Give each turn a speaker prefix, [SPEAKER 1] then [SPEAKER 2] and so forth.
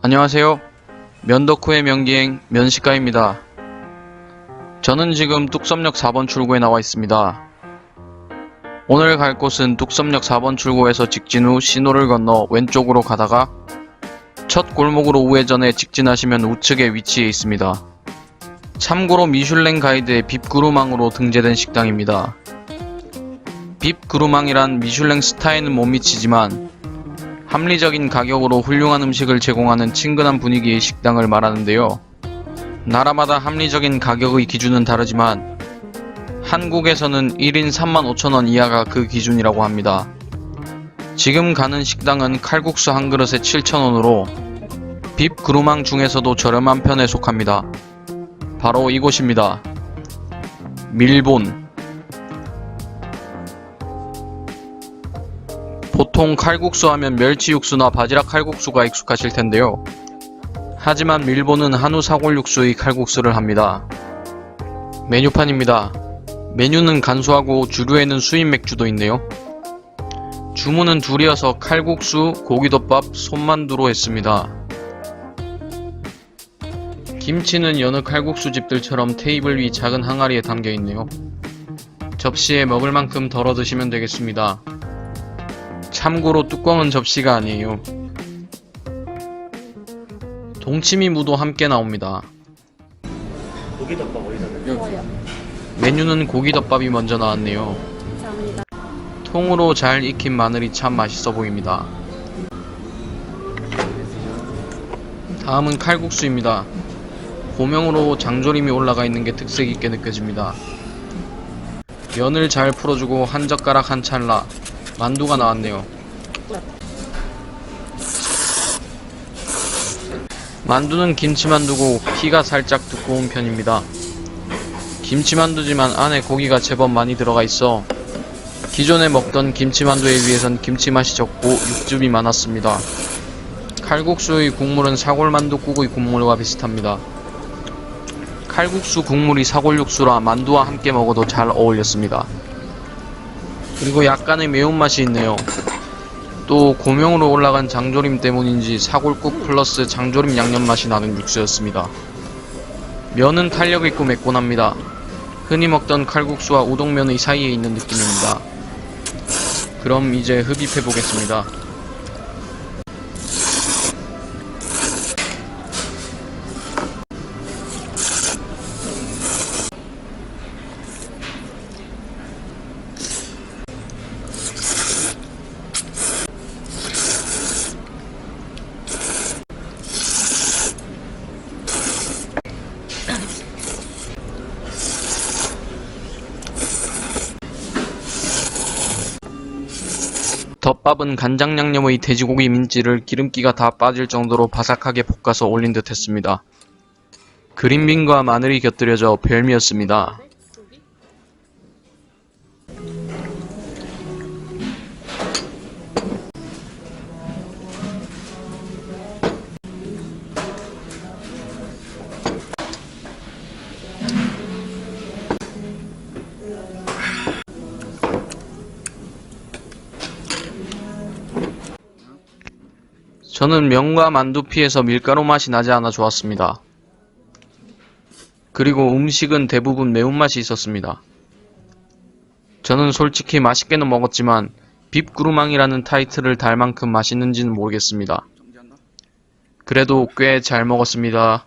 [SPEAKER 1] 안녕하세요. 면덕후의 명기행 면식가입니다. 저는 지금 뚝섬역 4번 출구에 나와 있습니다. 오늘 갈 곳은 뚝섬역 4번 출구에서 직진 후 신호를 건너 왼쪽으로 가다가 첫 골목으로 우회전해 직진하시면 우측에 위치해 있습니다. 참고로 미슐랭 가이드의 빕그루망으로 등재된 식당입니다. 빕그루망이란 미슐랭 스타에는 못 미치지만 합리적인 가격으로 훌륭한 음식을 제공하는 친근한 분위기의 식당을 말하는데요. 나라마다 합리적인 가격의 기준은 다르지만 한국에서는 1인 35,000원 이하가 그 기준이라고 합니다. 지금 가는 식당은 칼국수 한 그릇에 7,000원으로 빕 그루망 중에서도 저렴한 편에 속합니다. 바로 이곳입니다. 밀본 보통 칼국수 하면 멸치 육수나 바지락 칼국수가 익숙하실 텐데요. 하지만 밀본은 한우 사골 육수의 칼국수를 합니다. 메뉴판입니다. 메뉴는 간소하고 주류에는 수입 맥주도 있네요. 주문은 둘이어서 칼국수, 고기덮밥, 손만두로 했습니다. 김치는 여느 칼국수 집들처럼 테이블 위 작은 항아리에 담겨 있네요. 접시에 먹을 만큼 덜어 드시면 되겠습니다. 참고로 뚜껑은 접시가 아니에요. 동치미 무도 함께 나옵니다.
[SPEAKER 2] 고기덮밥 어디서?
[SPEAKER 1] 메뉴는 고기덮밥이 먼저 나왔네요.
[SPEAKER 3] 감사합니다.
[SPEAKER 1] 통으로 잘 익힌 마늘이 참 맛있어 보입니다. 다음은 칼국수입니다. 고명으로 장조림이 올라가 있는 게 특색 있게 느껴집니다. 면을 잘 풀어주고 한 젓가락 한 찰나 만두가 나왔네요. 만두는 김치만두고 피가 살짝 두꺼운 편입니다. 김치만두지만 안에 고기가 제법 많이 들어가 있어 기존에 먹던 김치만두에 비해선 김치 맛이 적고 육즙이 많았습니다. 칼국수의 국물은 사골만두 국의 국물과 비슷합니다. 칼국수 국물이 사골육수라 만두와 함께 먹어도 잘 어울렸습니다. 그리고 약간의 매운맛이 있네요. 또 고명으로 올라간 장조림 때문인지 사골국 플러스 장조림 양념 맛이 나는 육수였습니다. 면은 탄력 있고 매콤합니다. 흔히 먹던 칼국수와 우동면의 사이에 있는 느낌입니다. 그럼 이제 흡입해 보겠습니다. 덮밥은 간장 양념의 돼지고기 민지를 기름기가 다 빠질 정도로 바삭하게 볶아서 올린 듯 했습니다. 그린빈과 마늘이 곁들여져 별미였습니다. 저는 면과 만두피에서 밀가루 맛이 나지 않아 좋았습니다. 그리고 음식은 대부분 매운맛이 있었습니다. 저는 솔직히 맛있게는 먹었지만 빕구루망이라는 타이틀을 달 만큼 맛있는지는 모르겠습니다. 그래도 꽤 잘 먹었습니다.